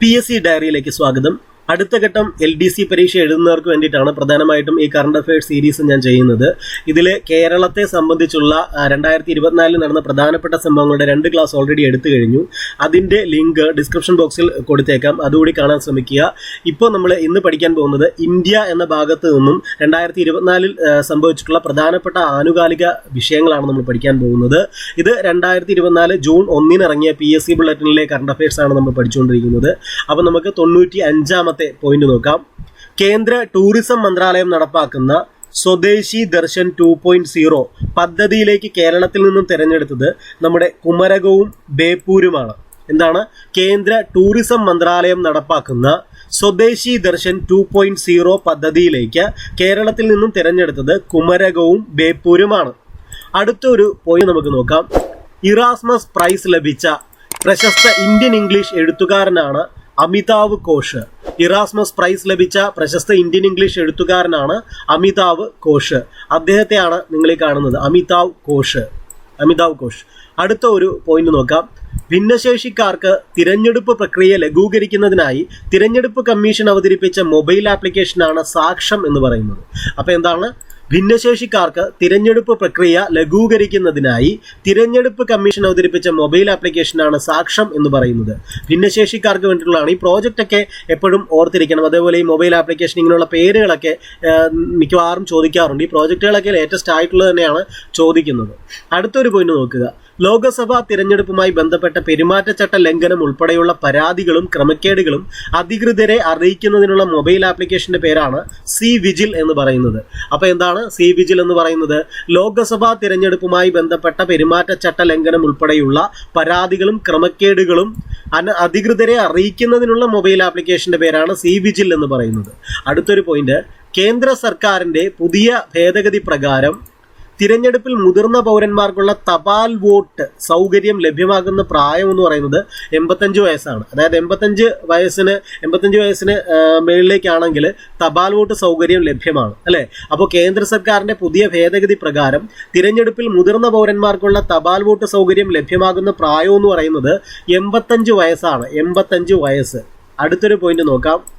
P S C ഡയറിയിലേക്ക് സ്വാഗതം. അടുത്ത ഘട്ടം എൽ ഡി സി പരീക്ഷ എഴുതുന്നവർക്ക് വേണ്ടിയിട്ടാണ് പ്രധാനമായിട്ടും ഈ കറണ്ട് അഫയേഴ്സ് സീരീസ് ഞാൻ ചെയ്യുന്നത്. ഇതിൽ കേരളത്തെ സംബന്ധിച്ചുള്ള രണ്ടായിരത്തി ഇരുപത്തിനാലിൽ നടന്ന പ്രധാനപ്പെട്ട സംഭവങ്ങളുടെ രണ്ട് ക്ലാസ് ഓൾറെഡി എടുത്തു കഴിഞ്ഞു. അതിന്റെ ലിങ്ക് ഡിസ്ക്രിപ്ഷൻ ബോക്സിൽ കൊടുത്തേക്കാം. അതുകൂടി കാണാൻ ശ്രമിക്കുക. ഇപ്പോൾ നമ്മൾ ഇന്ന് പഠിക്കാൻ പോകുന്നത് ഇന്ത്യ എന്ന ഭാഗത്ത് നിന്നും രണ്ടായിരത്തി ഇരുപത്തിനാലിൽ സംഭവിച്ചിട്ടുള്ള പ്രധാനപ്പെട്ട ആനുകാലിക വിഷയങ്ങളാണ് നമ്മൾ പഠിക്കാൻ പോകുന്നത്. ഇത് രണ്ടായിരത്തി ഇരുപത്തിനാല് ജൂൺ ഒന്നിന് ഇറങ്ങിയ പി എസ് സി ബുള്ളറ്റിനിലെ കറണ്ട് അഫയേഴ്സ് ആണ് നമ്മൾ പഠിച്ചുകൊണ്ടിരിക്കുന്നത്. അപ്പോൾ നമുക്ക് തൊണ്ണൂറ്റി അഞ്ചാമത്തെ പോയിന്റ് നോക്കാം. കേന്ദ്ര ടൂറിസം മന്ത്രാലയം നടപ്പാക്കുന്ന സ്വദേശി ദർശൻ ടു പോയിന്റ് സീറോ പദ്ധതിയിലേക്ക് കേരളത്തിൽ നിന്നും തിരഞ്ഞെടുത്തത് നമ്മുടെ കുമരകവും ബേപ്പൂരുമാണ്. എന്താണ്? കേന്ദ്ര ടൂറിസം മന്ത്രാലയം നടപ്പാക്കുന്ന സ്വദേശി ദർശൻ ടു പോയിന്റ് സീറോ പദ്ധതിയിലേക്ക് കേരളത്തിൽ നിന്നും തിരഞ്ഞെടുത്തത് കുമരകവും ബേപ്പൂരുമാണ്. അടുത്തൊരു പോയിന്റ് നമുക്ക് നോക്കാം. ഇറാസ്മസ് പ്രൈസ് ലഭിച്ച പ്രശസ്ത ഇന്ത്യൻ ഇംഗ്ലീഷ് എഴുത്തുകാരനാണ് അമിതാവ് ഘോഷ്. ഇറാസ്മസ് പ്രൈസ് ലഭിച്ച പ്രശസ്ത ഇന്ത്യൻ ഇംഗ്ലീഷ് എഴുത്തുകാരനാണ് അമിതാവ് ഘോഷ്. അദ്ദേഹത്തെയാണ് നിങ്ങൾ ഈ കാണുന്നത്. അമിതാവ് ഘോഷ്. അമിതാവ് ഘോഷ്. അടുത്ത ഒരു പോയിന്റ് നോക്കാം. ഭിന്നശേഷിക്കാർക്ക് തിരഞ്ഞെടുപ്പ് പ്രക്രിയ ലഘൂകരിക്കുന്നതിനായി തിരഞ്ഞെടുപ്പ് കമ്മീഷൻ അവതരിപ്പിച്ച മൊബൈൽ ആപ്ലിക്കേഷനാണ് സാക്ഷം എന്ന് പറയുന്നത്. അപ്പോൾ എന്താണ്? ഭിന്നശേഷിക്കാർക്ക് തിരഞ്ഞെടുപ്പ് പ്രക്രിയ ലഘൂകരിക്കുന്നതിനായി തിരഞ്ഞെടുപ്പ് കമ്മീഷൻ അവതരിപ്പിച്ച മൊബൈൽ ആപ്ലിക്കേഷനാണ് സാക്ഷം എന്ന് പറയുന്നത്. ഭിന്നശേഷിക്കാർക്ക് വേണ്ടിയിട്ടുള്ളതാണ് ഈ പ്രോജക്റ്റ് ഒക്കെ എപ്പോഴും ഓർത്തിരിക്കണം. അതേപോലെ ഈ മൊബൈൽ ആപ്ലിക്കേഷൻ ഇങ്ങനെയുള്ള പേരുകളൊക്കെ മിക്കവാറും ചോദിക്കാറുണ്ട്. ഈ പ്രോജക്റ്റുകളൊക്കെ ലേറ്റസ്റ്റ് ആയിട്ടുള്ളത് തന്നെയാണ് ചോദിക്കുന്നത്. അടുത്തൊരു പോയിന്റ് നോക്കുക. ലോക്സഭാ തിരഞ്ഞെടുപ്പുമായി ബന്ധപ്പെട്ട പെരുമാറ്റച്ചട്ട ലംഘനം ഉൾപ്പെടെയുള്ള പരാതികളും ക്രമക്കേടുകളും അധികൃതരെ അറിയിക്കുന്നതിനുള്ള മൊബൈൽ ആപ്ലിക്കേഷന്റെ പേരാണ് സി വിജിൽ എന്ന് പറയുന്നത്. അപ്പോൾ എന്താണ് സി വിജിൽ എന്ന് പറയുന്നത്? ലോക്സഭാ തിരഞ്ഞെടുപ്പുമായി ബന്ധപ്പെട്ട പെരുമാറ്റച്ചട്ട ലംഘനം ഉൾപ്പെടെയുള്ള പരാതികളും ക്രമക്കേടുകളും അധികൃതരെ അറിയിക്കുന്നതിനുള്ള മൊബൈൽ ആപ്ലിക്കേഷന്റെ പേരാണ് സി വിജിൽ എന്ന് പറയുന്നത്. അടുത്തൊരു പോയിന്റ്. കേന്ദ്ര സർക്കാരിന്റെ പുതിയ ഭേദഗതി പ്രകാരം തിരഞ്ഞെടുപ്പിൽ മുതിർന്ന പൗരന്മാർക്കുള്ള തപാൽ വോട്ട് സൗകര്യം ലഭ്യമാകുന്ന പ്രായം എന്ന് പറയുന്നത് എൺപത്തഞ്ച് വയസ്സാണ്. അതായത് എൺപത്തഞ്ച് വയസ്സിന് എൺപത്തഞ്ച് വയസ്സിന് മേളിലേക്കാണെങ്കിൽ തപാൽ വോട്ട് സൗകര്യം ലഭ്യമാണ്. അല്ലേ? അപ്പോൾ കേന്ദ്ര സർക്കാരിന്റെ പുതിയ ഭേദഗതി പ്രകാരം തിരഞ്ഞെടുപ്പിൽ മുതിർന്ന പൗരന്മാർക്കുള്ള തപാൽ വോട്ട് സൗകര്യം ലഭ്യമാകുന്ന പ്രായം എന്ന് പറയുന്നത് എൺപത്തഞ്ച് വയസ്സാണ്. എൺപത്തഞ്ച് വയസ്സ്. അടുത്തൊരു പോയിന്റ് നോക്കാം.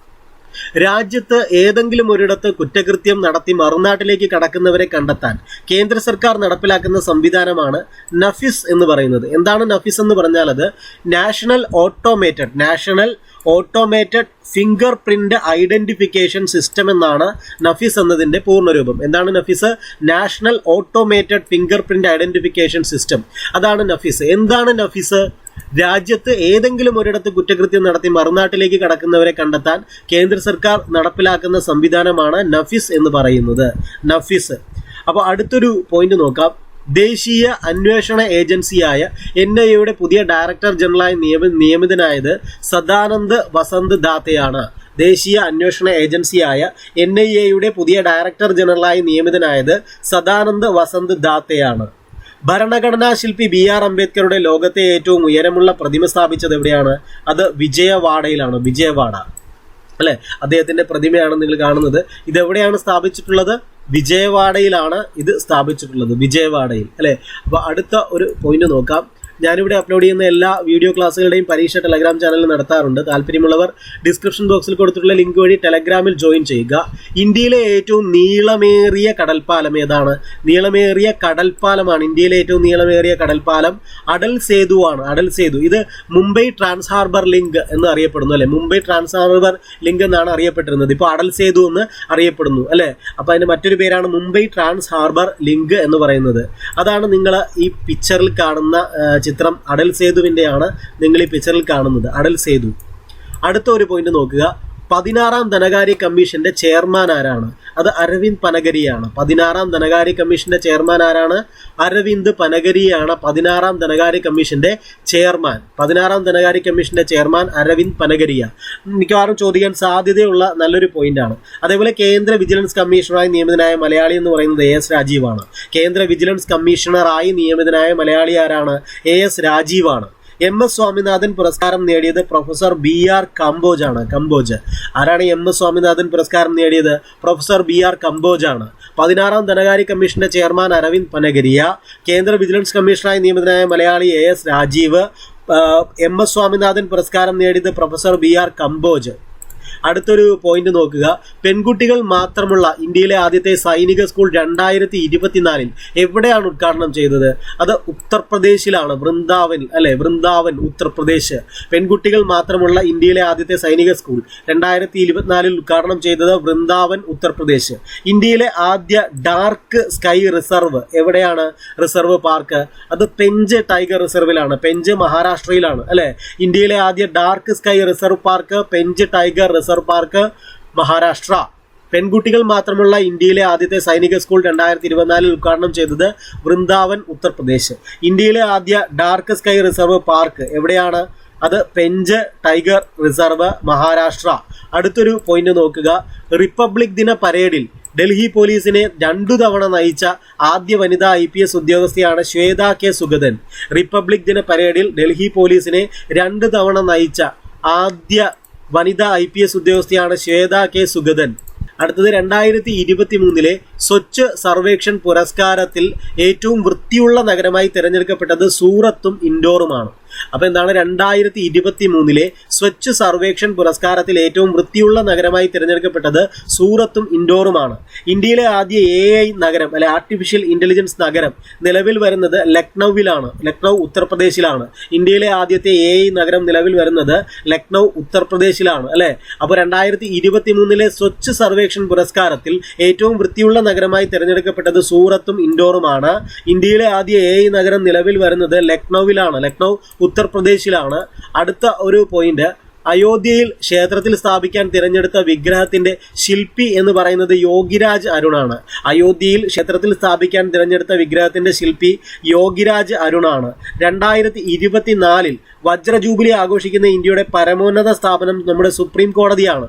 രാജ്യത്ത് ഏതെങ്കിലും ഒരിടത്ത് കുറ്റകൃത്യം നടത്തി മറുനാട്ടിലേക്ക് കടക്കുന്നവരെ കണ്ടെത്താൻ കേന്ദ്ര സർക്കാർ നടപ്പിലാക്കുന്ന സംവിധാനമാണ് നഫിസ് എന്ന് പറയുന്നത്. എന്താണ് നഫിസ് എന്ന് പറഞ്ഞാൽ അത് national automated national automated fingerprint identification system എന്നാണ് നഫീസ് എന്നതിന്റെ പൂർണരൂപം. എന്താണ് NAFIS? National automated fingerprint identification system. അതാണ് നഫീസ്. എന്താണ് നഫീസ്? രാജ്യത്ത് ഏതെങ്കിലും ഒരിടത്ത് കുറ്റകൃത്യം നടത്തി മറുനാട്ടിലേക്ക് കടക്കുന്നവരെ കണ്ടെത്താൻ കേന്ദ്ര സർക്കാർ നടപ്പിലാക്കുന്ന സംവിധാനമാണ് നഫീസ് എന്ന് പറയുന്നത്. നഫീസ്. അപ്പോൾ അടുത്തൊരു പോയിന്റ് നോക്കാം. ദേശീയ അന്വേഷണ ഏജൻസിയായ എൻ ഐ എയുടെ പുതിയ ഡയറക്ടർ ജനറലായി നിയമ നിയമിതനായത് സദാനന്ദ് വസന്ത് ദാത്തയാണ്. ദേശീയ അന്വേഷണ ഏജൻസിയായ എൻ ഐ എയുടെ പുതിയ ഡയറക്ടർ ജനറലായി നിയമിതനായത് സദാനന്ദ് വസന്ത് ദാത്തയാണ്. ഭരണഘടനാ ശില്പി ബി ആർ അംബേദ്കറുടെ ലോകത്തെ ഏറ്റവും ഉയരമുള്ള പ്രതിമ സ്ഥാപിച്ചത് എവിടെയാണ്? അത് വിജയവാഡയിലാണ് വിജയവാഡ. അല്ലെ? അദ്ദേഹത്തിന്റെ പ്രതിമയാണ് നിങ്ങൾ കാണുന്നത്. ഇതെവിടെയാണ് സ്ഥാപിച്ചിട്ടുള്ളത്? വിജയവാഡയിലാണ് ഇത് സ്ഥാപിച്ചിട്ടുള്ളത് വിജയവാഡയിൽ. അല്ലെ? അപ്പൊ അടുത്ത ഒരു പോയിന്റ് നോക്കാം. ഞാനിവിടെ അപ്ലോഡ് ചെയ്യുന്ന എല്ലാ വീഡിയോ ക്ലാസ്സുകളുടെയും പരീക്ഷ ടെലഗ്രാം ചാനലിൽ നടത്താറുണ്ട്. താല്പര്യമുള്ളവർ ഡിസ്ക്രിപ്ഷൻ ബോക്സിൽ കൊടുത്തിട്ടുള്ള ലിങ്ക് വഴി ടെലഗ്രാമിൽ ജോയിൻ ചെയ്യുക. ഇന്ത്യയിലെ ഏറ്റവും നീളമേറിയ കടൽപ്പാലം ഏതാണ്? നീളമേറിയ കടൽപ്പാലമാണ്. ഇന്ത്യയിലെ ഏറ്റവും നീളമേറിയ കടൽപ്പാലം അടൽ സേതു ആണ് അടൽ സേതു. ഇത് മുംബൈ ട്രാൻസ് ഹാർബർ ലിങ്ക് എന്ന് അറിയപ്പെടുന്നു അല്ലെ? മുംബൈ ട്രാൻസ് ഹാർബർ ലിങ്ക് എന്നാണ് അറിയപ്പെട്ടിരുന്നത്. ഇപ്പോൾ അടൽ സേതു എന്ന് അറിയപ്പെടുന്നു അല്ലെ? അപ്പൊ അതിന്റെ മറ്റൊരു പേരാണ് മുംബൈ ട്രാൻസ് ഹാർബർ ലിങ്ക് എന്ന് പറയുന്നത്. അതാണ് നിങ്ങൾ ഈ പിക്ചറിൽ കാണുന്ന ചിത്രം അടൽ സേതുവിന്റെയാണ് നിങ്ങൾ ഈ പിക്ചറിൽ കാണുന്നത്. അടൽ സേതു. അടുത്ത ഒരു പോയിന്റ് നോക്കുക. പതിനാറാം ധനകാര്യ കമ്മീഷന്റെ ചെയർമാൻ ആരാണ്? അത് അരവിന്ദ് പനഗരിയാണ്. പതിനാറാം ധനകാര്യ കമ്മീഷന്റെ ചെയർമാൻ ആരാണ്? അരവിന്ദ് പനഗരിയാണ് പതിനാറാം ധനകാര്യ കമ്മീഷന്റെ ചെയർമാൻ. പതിനാറാം ധനകാര്യ കമ്മീഷന്റെ ചെയർമാൻ അരവിന്ദ് പനഗരിയ. മിക്കവാറും ചോദിക്കാൻ സാധ്യതയുള്ള നല്ലൊരു പോയിന്റാണ് അതേപോലെ കേന്ദ്ര വിജിലൻസ് കമ്മീഷണറായി നിയമിതനായ മലയാളി എന്ന് പറയുന്നത് എ എസ് രാജീവാണ്. കേന്ദ്ര വിജിലൻസ് കമ്മീഷണറായി നിയമിതനായ മലയാളി ആരാണ്? എ എസ് രാജീവാണ്. എം എസ് സ്വാമിനാഥൻ പുരസ്കാരം നേടിയത് പ്രൊഫസർ ബി ആർ കമ്പോജ് ആണ് കമ്പോജ്. ആരാണ് എം എസ് സ്വാമിനാഥൻ പുരസ്കാരം നേടിയത്? പ്രൊഫസർ ബി ആർ കമ്പോജ് ആണ് പതിനാറാം ധനകാര്യ കമ്മീഷന്റെ ചെയർമാൻ അരവിന്ദ് പനഗരിയ കേന്ദ്ര വിജിലൻസ് കമ്മീഷണറായി നിയമിതനായ Malayali A S Rajeev M S Swaminathan പുരസ്കാരം നേടിയത് പ്രൊഫസർ ബി ആർ കമ്പോജ്. അടുത്തൊരു പോയിന്റ് നോക്കുക. പെൺകുട്ടികൾ മാത്രമുള്ള ഇന്ത്യയിലെ ആദ്യത്തെ സൈനിക സ്കൂൾ രണ്ടായിരത്തി ഇരുപത്തിനാലിൽ എവിടെയാണ് ഉദ്ഘാടനം ചെയ്തത്? അത് ഉത്തർപ്രദേശിലാണ് വൃന്ദാവനിൽ അല്ലെ? വൃന്ദാവൻ ഉത്തർപ്രദേശ്. പെൺകുട്ടികൾ മാത്രമുള്ള ഇന്ത്യയിലെ ആദ്യത്തെ സൈനിക സ്കൂൾ രണ്ടായിരത്തി ഇരുപത്തിനാലിൽ ഉദ്ഘാടനം ചെയ്തത് വൃന്ദാവൻ ഉത്തർപ്രദേശ്. ഇന്ത്യയിലെ ആദ്യ ഡാർക്ക് സ്കൈ റിസർവ് എവിടെയാണ്? Reserve park. അത് പെഞ്ച് ടൈഗർ റിസർവിലാണ് പെഞ്ച് മഹാരാഷ്ട്രയിലാണ് അല്ലെ? ഇന്ത്യയിലെ ആദ്യ dark sky reserve park Pench tiger reserve park Maharashtra പെൺകുട്ടികൾ മാത്രമുള്ള ഇന്ത്യയിലെ ആദ്യത്തെ സൈനിക സ്കൂൾ രണ്ടായിരത്തി ഇരുപത്തിനാലിൽ ഉദ്ഘാടനം ചെയ്തത് വൃന്ദാവൻ ഉത്തർപ്രദേശ്. ഇന്ത്യയിലെ ആദ്യ ഡാർക്ക് സ്കൈ റിസർവ് പാർക്ക് എവിടെയാണ്? അത് പെഞ്ച് ടൈഗർ റിസർവ് മഹാരാഷ്ട്ര. അടുത്തൊരു പോയിന്റ് നോക്കുക. റിപ്പബ്ലിക് ദിന പരേഡിൽ ഡൽഹി പോലീസിനെ രണ്ടു തവണ നയിച്ച ആദ്യ വനിതാ ഐ പി എസ് ഉദ്യോഗസ്ഥയാണ് ശ്വേത കെ സുഗതൻ. റിപ്പബ്ലിക് ദിന പരേഡിൽ ഡൽഹി പോലീസിനെ രണ്ട് തവണ നയിച്ച ആദ്യ വനിതാ ഐ പി എസ് ഉദ്യോഗസ്ഥയാണ് ശ്വേത കെ സുഗതൻ. അടുത്തത് രണ്ടായിരത്തി ഇരുപത്തി മൂന്നിലെ സ്വച്ഛ് സർവേക്ഷൺ പുരസ്കാരത്തിൽ ഏറ്റവും വൃത്തിയുള്ള നഗരമായി തിരഞ്ഞെടുക്കപ്പെട്ടത് സൂറത്തും ഇൻഡോറുമാണ്. അപ്പൊ എന്താണ് രണ്ടായിരത്തി ഇരുപത്തി മൂന്നിലെ സ്വച്ഛ് സർവേക്ഷൻ പുരസ്കാരത്തിൽ ഏറ്റവും വൃത്തിയുള്ള നഗരമായി തിരഞ്ഞെടുക്കപ്പെട്ടത് സൂറത്തും ഇൻഡോറുമാണ്. ഇന്ത്യയിലെ ആദ്യ എ ഐ നഗരം അല്ലെ ആർട്ടിഫിഷ്യൽ ഇന്റലിജൻസ് നഗരം നിലവിൽ വരുന്നത് ലക്നൌവിലാണ് ലക്നൗ ഉത്തർപ്രദേശിലാണ്. ഇന്ത്യയിലെ ആദ്യത്തെ എ ഐ നഗരം നിലവിൽ വരുന്നത് ലക്നൗ ഉത്തർപ്രദേശിലാണ് അല്ലേ? അപ്പോൾ രണ്ടായിരത്തി ഇരുപത്തി മൂന്നിലെ സ്വച്ഛ് സർവേക്ഷൻ പുരസ്കാരത്തിൽ ഏറ്റവും വൃത്തിയുള്ള നഗരമായി തിരഞ്ഞെടുക്കപ്പെട്ടത് സൂറത്തും ഇൻഡോറുമാണ്. ഇന്ത്യയിലെ ആദ്യ എ ഐ നഗരം നിലവിൽ വരുന്നത് ലക്നൌവിലാണ് ലക്നൗ ഉത്തർപ്രദേശിലാണ് അടുത്ത ഒരു പോയിന്റ് അയോധ്യയിൽ ക്ഷേത്രത്തിൽ സ്ഥാപിക്കാൻ തിരഞ്ഞെടുത്ത വിഗ്രഹത്തിന്റെ ശില്പി എന്ന് പറയുന്നത് യോഗിരാജ് അരുണാണ്. അയോധ്യയിൽ ക്ഷേത്രത്തിൽ സ്ഥാപിക്കാൻ തിരഞ്ഞെടുത്ത വിഗ്രഹത്തിന്റെ ശില്പി യോഗിരാജ് അരുണാണ്. രണ്ടായിരത്തി ഇരുപത്തിനാലിൽ വജ്ര ജൂബിലി ആഘോഷിക്കുന്ന ഇന്ത്യയുടെ പരമോന്നത സ്ഥാപനം നമ്മുടെ സുപ്രീം കോടതിയാണ്.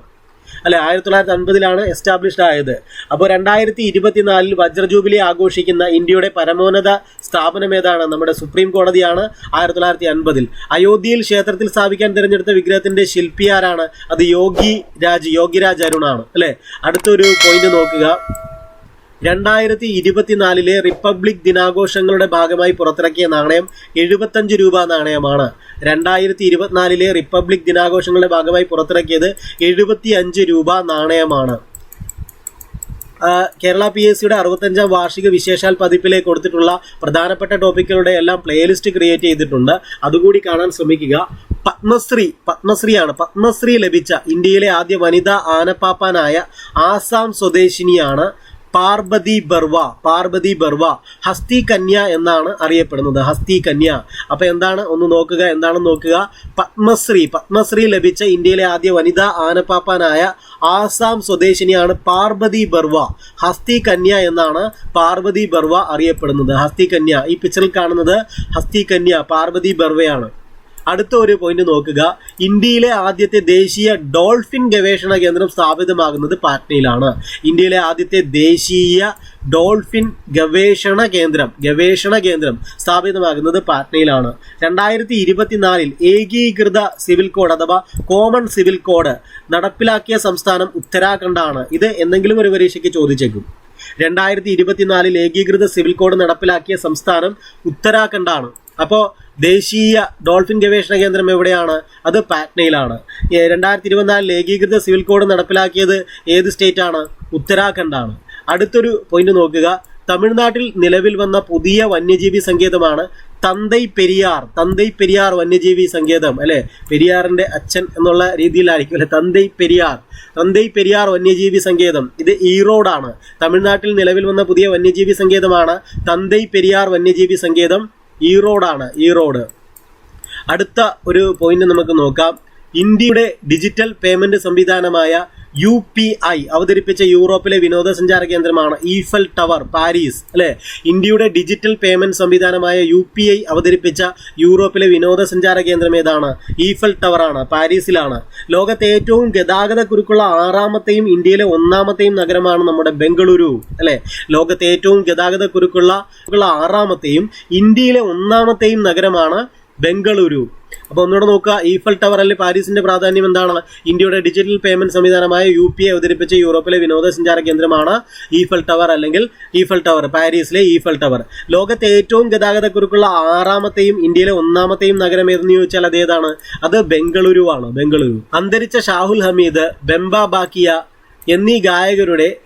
അല്ലെ ആയിരത്തി തൊള്ളായിരത്തി അൻപതിലാണ് എസ്റ്റാബ്ലിഷ്ഡ് ആയത്. അപ്പോൾ രണ്ടായിരത്തി ഇരുപത്തിനാലിൽ വജ്ര ജൂബിലി ആഘോഷിക്കുന്ന ഇന്ത്യയുടെ പരമോന്നത സ്ഥാപനം ഏതാണ്? നമ്മുടെ സുപ്രീം കോടതിയാണ് ആയിരത്തി തൊള്ളായിരത്തി അൻപതിൽ അയോധ്യയിൽ ക്ഷേത്രത്തിൽ സ്ഥാപിക്കാൻ തിരഞ്ഞെടുത്ത വിഗ്രഹത്തിന്റെ ശില്പി ആരാണ്? അത് യോഗി രാജ് യോഗിരാജ് അരുണാണ്. അല്ലെ അടുത്തൊരു പോയിന്റ് നോക്കുക. രണ്ടായിരത്തി ഇരുപത്തിനാലിലെ റിപ്പബ്ലിക് ദിനാഘോഷങ്ങളുടെ ഭാഗമായി പുറത്തിറക്കിയ നാണയം എഴുപത്തഞ്ച് രൂപ നാണയമാണ്. രണ്ടായിരത്തി ഇരുപത്തിനാലിലെ റിപ്പബ്ലിക് ദിനാഘോഷങ്ങളുടെ ഭാഗമായി പുറത്തിറക്കിയത് എഴുപത്തി അഞ്ച് രൂപ നാണയമാണ്. കേരള പി എസ് സിയുടെ അറുപത്തഞ്ചാം വാർഷിക വിശേഷാൽ പതിപ്പിലേക്ക് കൊടുത്തിട്ടുള്ള പ്രധാനപ്പെട്ട ടോപ്പിക്കുകളുടെ എല്ലാം പ്ലേലിസ്റ്റ് ക്രിയേറ്റ് ചെയ്തിട്ടുണ്ട്. അതുകൂടി കാണാൻ ശ്രമിക്കുക. പത്മശ്രീ പത്മശ്രീയാണ്. പത്മശ്രീ ലഭിച്ച ഇന്ത്യയിലെ ആദ്യ വനിതാ ആനപ്പാപ്പാനായ ആസാം സ്വദേശിനിയാണ് പാർബതി ബർവ പാർവതി ബർവ ഹസ്തി കന്യ എന്നാണ് അറിയപ്പെടുന്നത്. ഹസ്തി കന്യ. അപ്പൊ എന്താണ്? ഒന്ന് നോക്കുക എന്താണെന്ന് നോക്കുക? പത്മശ്രീ. പത്മശ്രീ ലഭിച്ച ഇന്ത്യയിലെ ആദ്യ വനിതാ ആനപ്പാപ്പാനായ ആസാം സ്വദേശിനിയാണ് പാർവതി ബർവ. ഹസ്തി കന്യ എന്നാണ് പാർവതി ബർവ അറിയപ്പെടുന്നത്. ഹസ്തി കന്യ. ഈ പിക്ചറിൽ കാണുന്നത് ഹസ്തി കന്യ പാർവതി ബർവയാണ്. അടുത്ത ഒരു പോയിന്റ് നോക്കുക. ഇന്ത്യയിലെ ആദ്യത്തെ ദേശീയ ഡോൾഫിൻ ഗവേഷണ കേന്ദ്രം സ്ഥാപിതമാകുന്നത് പാറ്റ്നയിലാണ്. ഇന്ത്യയിലെ ആദ്യത്തെ ദേശീയ ഡോൾഫിൻ ഗവേഷണ കേന്ദ്രം ഗവേഷണ കേന്ദ്രം സ്ഥാപിതമാകുന്നത് പാറ്റ്നയിലാണ്. രണ്ടായിരത്തി ഇരുപത്തിനാലിൽ ഏകീകൃത സിവിൽ കോഡ് അഥവാ കോമൺ സിവിൽ കോഡ് നടപ്പിലാക്കിയ സംസ്ഥാനം ഉത്തരാഖണ്ഡാണ്. ഇത് എന്തെങ്കിലും ഒരു പരീക്ഷയ്ക്ക് ചോദിച്ചേക്കും. രണ്ടായിരത്തി ഇരുപത്തിനാലിൽ ഏകീകൃത സിവിൽ കോഡ് നടപ്പിലാക്കിയ സംസ്ഥാനം ഉത്തരാഖണ്ഡാണ്. അപ്പോൾ ദേശീയ ഡോൾഫിൻ ഗവേഷണ കേന്ദ്രം എവിടെയാണ്? അത് പാറ്റ്നയിലാണ്. രണ്ടായിരത്തി ഇരുപത്തിനാലിൽ ഏകീകൃത സിവിൽ കോഡ് നടപ്പിലാക്കിയത് ഏത് സ്റ്റേറ്റ് ആണ് ഉത്തരാഖണ്ഡാണ്. അടുത്തൊരു പോയിന്റ് നോക്കുക. തമിഴ്നാട്ടിൽ നിലവിൽ വന്ന പുതിയ വന്യജീവി സങ്കേതമാണ് തന്തൈ പെരിയാർ തന്തൈ പെരിയാർ വന്യജീവി സങ്കേതം അല്ലെ? പെരിയാറിന്റെ അച്ഛൻ എന്നുള്ള രീതിയിലായിരിക്കും അല്ലെ? തന്തൈ പെരിയാർ തന്തൈ പെരിയാർ വന്യജീവി സങ്കേതം. ഇത് ഈറോഡാണ്. തമിഴ്നാട്ടിൽ നിലവിൽ വന്ന പുതിയ വന്യജീവി സങ്കേതമാണ് തന്തൈ പെരിയാർ വന്യജീവി സങ്കേതം. ഈറോഡാണ് ഈറോഡ്. അടുത്ത ഒരു പോയിന്റ് നമുക്ക് നോക്കാം. ഇന്ത്യയുടെ ഡിജിറ്റൽ പേയ്മെന്റ് സംവിധാനമായ യു പി ഐ അവതരിപ്പിച്ച യൂറോപ്പിലെ വിനോദസഞ്ചാര കേന്ദ്രമാണ് ഈഫൽ ടവർ പാരീസ് അല്ലേ? ഇന്ത്യയുടെ ഡിജിറ്റൽ പേയ്മെന്റ് സംവിധാനമായ യു പി ഐ അവതരിപ്പിച്ച യൂറോപ്പിലെ വിനോദസഞ്ചാര കേന്ദ്രം ഏതാണ്? ഈഫൽ ടവർ ആണ് പാരീസിലാണ്. ലോകത്തെ ഏറ്റവും ഗതാഗത കുരുക്കുള്ള ആറാമത്തെയും ഇന്ത്യയിലെ ഒന്നാമത്തെയും നഗരമാണ് നമ്മുടെ ബംഗളൂരു അല്ലേ? ലോകത്തെ ഏറ്റവും ഗതാഗത കുരുക്കുള്ള ആറാമത്തെയും ഇന്ത്യയിലെ ഒന്നാമത്തെയും നഗരമാണ് ബംഗളൂരു. അപ്പോൾ ഒന്നുകൂടെ നോക്കുക ഈഫൽ ടവർ അല്ലെങ്കിൽ പാരീസിന്റെ പ്രാധാന്യം എന്താണ്? ഇന്ത്യയുടെ ഡിജിറ്റൽ പേയ്മെന്റ് സംവിധാനമായ യു പി ഐ അവതരിപ്പിച്ച യൂറോപ്പിലെ വിനോദസഞ്ചാര കേന്ദ്രമാണ് ഈഫൽ ടവർ അല്ലെങ്കിൽ ഈഫൽ ടവർ പാരീസിലെ ഈഫൽ ടവർ. ലോകത്തെ ഏറ്റവും ഗതാഗതക്കുറിക്കുള്ള ആറാമത്തെയും ഇന്ത്യയിലെ ഒന്നാമത്തെയും നഗരം ഏതെന്ന് ചോദിച്ചാൽ അതേതാണ് അത് ബംഗളൂരു ആണ് ബംഗളൂരു. അന്തരിച്ച ഷാഹുൽ ഹമീദ് ബെംബ ബാക്കിയ എന്നീ ഗായകരുടെ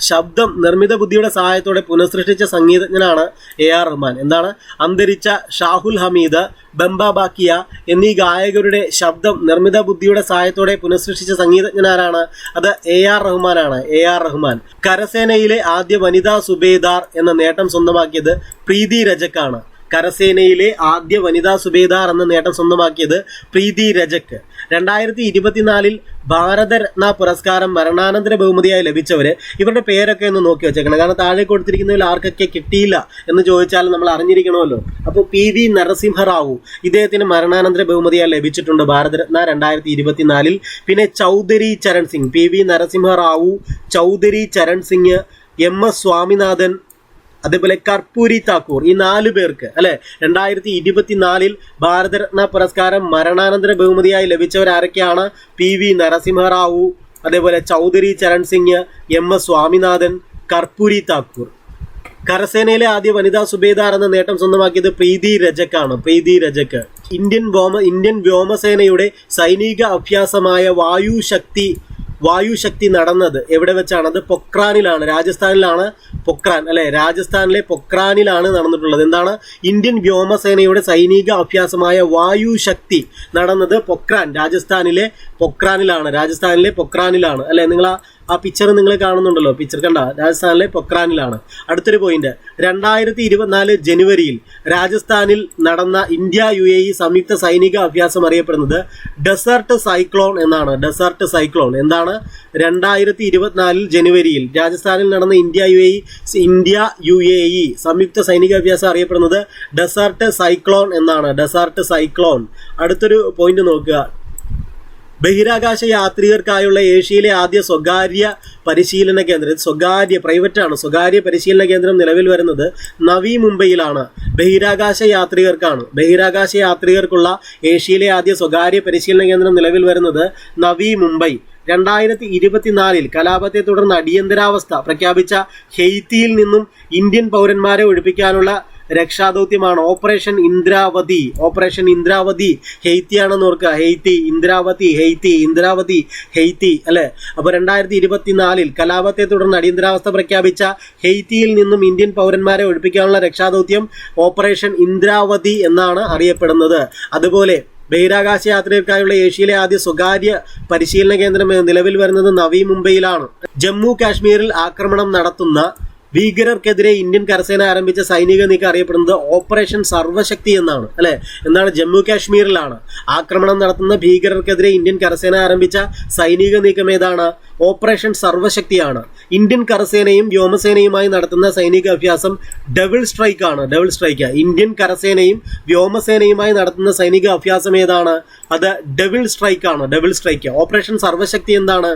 ശബ്ദം നിർമ്മിത ബുദ്ധിയുടെ സഹായത്തോടെ പുനഃസൃഷ്ടിച്ച സംഗീതജ്ഞനാണ് എ ആർ റഹ്മാൻ. എന്താണ്? അന്തരിച്ച ഷാഹുൽ ഹമീദ് ബംബ ബാക്കിയ എന്നീ ഗായകരുടെ ശബ്ദം നിർമ്മിത ബുദ്ധിയുടെ സഹായത്തോടെ പുനഃസൃഷ്ടിച്ച സംഗീതജ്ഞനാരാണ്? അത് A R റഹ്മാനാണ്. A R Rahman. കരസേനയിലെ ആദ്യ വനിതാ സുബേദാർ എന്ന നേട്ടം സ്വന്തമാക്കിയത് പ്രീതി രജക്കാണ്. കരസേനയിലെ ആദ്യ വനിതാ സുബേദാർ എന്ന നേട്ടം സ്വന്തമാക്കിയത് പ്രീതി രജക്ക്. രണ്ടായിരത്തി ഇരുപത്തിനാലിൽ ഭാരതരത്ന പുരസ്കാരം മരണാനന്തര ബഹുമതിയായി ലഭിച്ചവര് ഇവരുടെ പേരൊക്കെ ഒന്ന് നോക്കി വെച്ചേക്കണം. കാരണം താഴെ കൊടുത്തിരിക്കുന്നതിൽ ആർക്കൊക്കെ കിട്ടിയില്ല എന്ന് ചോദിച്ചാൽ നമ്മൾ അറിഞ്ഞിരിക്കണമല്ലോ. അപ്പോൾ പി വി നരസിംഹറാവു ഇദ്ദേഹത്തിന് മരണാനന്തര ബഹുമതിയായി ലഭിച്ചിട്ടുണ്ട് ഭാരതരത്ന രണ്ടായിരത്തി ഇരുപത്തിനാലിൽ പിന്നെ Chaudhary Charan Singh P V Narasimha Rao Chaudhary Charan Singh M S Swaminathan അതേപോലെ കർപ്പൂരി താക്കൂർ ഈ നാല് പേർക്ക് അല്ലെ? രണ്ടായിരത്തി ഇരുപത്തിനാലിൽ ഭാരതരത്ന പുരസ്കാരം മരണാനന്തര ബഹുമതിയായി ലഭിച്ചവരാരൊക്കെയാണ് പി വി നരസിംഹറാവു അതേപോലെ ചൗധരി ചരൺ സിംഗ് എം എസ് സ്വാമിനാഥൻ കർപ്പൂരി താക്കൂർ. കരസേനയിലെ ആദ്യ വനിതാ സുബേദാർ എന്ന നേട്ടം സ്വന്തമാക്കിയത് പ്രീതി രജക്കാണ്. പ്രീതി രജക്ക്. ഇന്ത്യൻ വ്യോമ ഇന്ത്യൻ വ്യോമസേനയുടെ സൈനിക അഭ്യാസമായ വായു ശക്തി വായുശക്തി നടന്നത് എവിടെ വെച്ചാണ്? അത് പൊക്രാനിലാണ് രാജസ്ഥാനിലാണ് പൊക്രാൻ അല്ലെ? രാജസ്ഥാനിലെ പൊക്രാനിലാണ് നടന്നിട്ടുള്ളത്. എന്താണ്? ഇന്ത്യൻ വ്യോമസേനയുടെ സൈനിക അഭ്യാസമായ വായുശക്തി നടന്നത് പൊക്രാൻ രാജസ്ഥാനിലെ പൊക്രാനിലാണ് രാജസ്ഥാനിലെ പൊക്രാനിലാണ് അല്ലെ? നിങ്ങൾ ആ ആ പിക്ചർ നിങ്ങൾ കാണുന്നുണ്ടല്ലോ. പിക്ചർ കണ്ട രാജസ്ഥാനിലെ പൊക്രാനിലാണ്. അടുത്തൊരു പോയിന്റ് രണ്ടായിരത്തി ഇരുപത്തിനാല് ജനുവരിയിൽ രാജസ്ഥാനിൽ നടന്ന ഇന്ത്യ യു എ ഇ സംയുക്ത സൈനിക അഭ്യാസം അറിയപ്പെടുന്നത് ഡെസേർട്ട് സൈക്ലോൺ എന്നാണ്. ഡെസേർട്ട് സൈക്ലോൺ എന്താണ്? രണ്ടായിരത്തി ഇരുപത്തിനാലിൽ ജനുവരിയിൽ രാജസ്ഥാനിൽ നടന്ന India U A E India U A E സംയുക്ത സൈനിക അഭ്യാസം അറിയപ്പെടുന്നത് ഡെസേർട്ട് സൈക്ലോൺ എന്നാണ്. ഡെസേർട്ട് സൈക്ലോൺ അടുത്തൊരു പോയിന്റ് നോക്കുക. ബഹിരാകാശ യാത്രികർക്കായുള്ള ഏഷ്യയിലെ ആദ്യ സ്വകാര്യ പരിശീലന കേന്ദ്രം സ്വകാര്യ പ്രൈവറ്റ് ആണ്. സ്വകാര്യ പരിശീലന കേന്ദ്രം നിലവിൽ വരുന്നത് നവി മുംബൈയിലാണ്. ബഹിരാകാശ യാത്രികർക്കാണ്. ബഹിരാകാശ യാത്രികർക്കുള്ള ഏഷ്യയിലെ ആദ്യ സ്വകാര്യ പരിശീലന കേന്ദ്രം നിലവിൽ വരുന്നത് നവി മുംബൈ. രണ്ടായിരത്തി ഇരുപത്തിനാലിൽ കലാപത്തെ തുടർന്ന് അടിയന്തരാവസ്ഥ പ്രഖ്യാപിച്ച ഹെയ്ത്തിയിൽ നിന്നും ഇന്ത്യൻ പൗരന്മാരെ ഒഴിപ്പിക്കാനുള്ള രക്ഷാദൗത്യമാണ്. Operation Indravati. Operation Indravati. Haiti ആണെന്ന് ഓർക്കുക. Haiti Indravati Haiti Indravati Haiti അല്ലെ? അപ്പോൾ രണ്ടായിരത്തി ഇരുപത്തിനാലിൽ കലാപത്തെ തുടർന്ന് അടിയന്തരാവസ്ഥ പ്രഖ്യാപിച്ച ഹെയ്ത്തിയിൽ നിന്നും ഇന്ത്യൻ പൗരന്മാരെ ഒഴിപ്പിക്കാനുള്ള രക്ഷാദൗത്യം ഓപ്പറേഷൻ ഇന്ദ്രാവതി എന്നാണ് അറിയപ്പെടുന്നത്. അതുപോലെ ബഹിരാകാശ യാത്രികർക്കായുള്ള ഏഷ്യയിലെ ആദ്യ സ്വകാര്യ പരിശീലന കേന്ദ്രം നിലവിൽ വരുന്നത് നവി മുംബൈയിലാണ്. ജമ്മു കാശ്മീരിൽ ആക്രമണം നടത്തുന്ന ഭീകരർക്കെതിരെ ഇന്ത്യൻ കരസേന ആരംഭിച്ച സൈനിക നീക്കം അറിയപ്പെടുന്നത് ഓപ്പറേഷൻ സർവശക്തി എന്നാണ് അല്ലെ? എന്നാണ് ജമ്മു കാശ്മീരിലാണ്. ആക്രമണം നടത്തുന്ന ഭീകരർക്കെതിരെ ഇന്ത്യൻ കരസേന ആരംഭിച്ച സൈനിക നീക്കം ഏതാണ്? ഓപ്പറേഷൻ സർവശക്തിയാണ് ഇന്ത്യൻ കരസേനയും വ്യോമസേനയുമായി നടത്തുന്ന സൈനിക അഭ്യാസം ഡബിൾ സ്ട്രൈക്ക് ആണ് ഡബിൾ സ്ട്രൈക്ക്. ഇന്ത്യൻ കരസേനയും വ്യോമസേനയുമായി നടത്തുന്ന സൈനിക അഭ്യാസം ഏതാണ്? അത് ഡബിൾ സ്ട്രൈക്ക് ആണ് ഡബിൾ സ്ട്രൈക്ക്. ഓപ്പറേഷൻ സർവശക്തി എന്താണ്?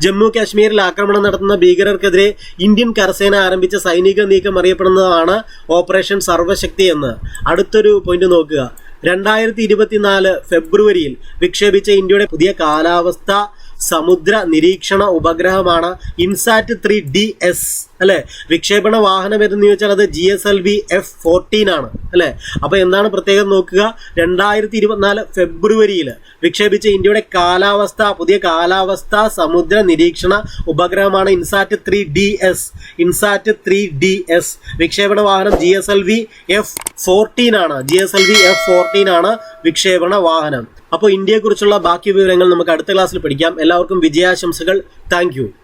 ജമ്മു കാശ്മീരിൽ ആക്രമണം നടത്തുന്ന ഭീകരർക്കെതിരെ ഇന്ത്യൻ കരസേന ആരംഭിച്ച സൈനിക നീക്കം അറിയപ്പെടുന്നതാണ് ഓപ്പറേഷൻ സർവശക്തി എന്ന് അടുത്തൊരു പോയിന്റ് നോക്കുക. രണ്ടായിരത്തി ഇരുപത്തിനാല് ഫെബ്രുവരിയിൽ വിക്ഷേപിച്ച ഇന്ത്യയുടെ പുതിയ കാലാവസ്ഥ സമുദ്ര നിരീക്ഷണ ഉപഗ്രഹമാണ് ഇൻസാറ്റ് ത്രീ ഡി എസ്. അല്ലെ? വിക്ഷേപണ വാഹനം ഏതെന്ന് ചോദിച്ചാൽ അത് G S L V F fourteen ആണ്. അല്ലെ? അപ്പൊ എന്താണ് പ്രത്യേകം നോക്കുക? രണ്ടായിരത്തി ഇരുപത്തിനാല് ഫെബ്രുവരിയിൽ വിക്ഷേപിച്ച ഇന്ത്യയുടെ കാലാവസ്ഥ പുതിയ കാലാവസ്ഥ സമുദ്ര നിരീക്ഷണ ഉപഗ്രഹമാണ് INSAT three D S. INSAT three D S. വിക്ഷേപണ വാഹനം G S L V F fourteen ആണ്. G S L V F fourteen ആണ് വിക്ഷേപണ വാഹനം. അപ്പോൾ ഇന്ത്യയെക്കുറിച്ചുള്ള ബാക്കി വിവരങ്ങൾ നമുക്ക് അടുത്ത ക്ലാസ്സിൽ പഠിക്കാം. എല്ലാവർക്കും വിജയാശംസകൾ. താങ്ക്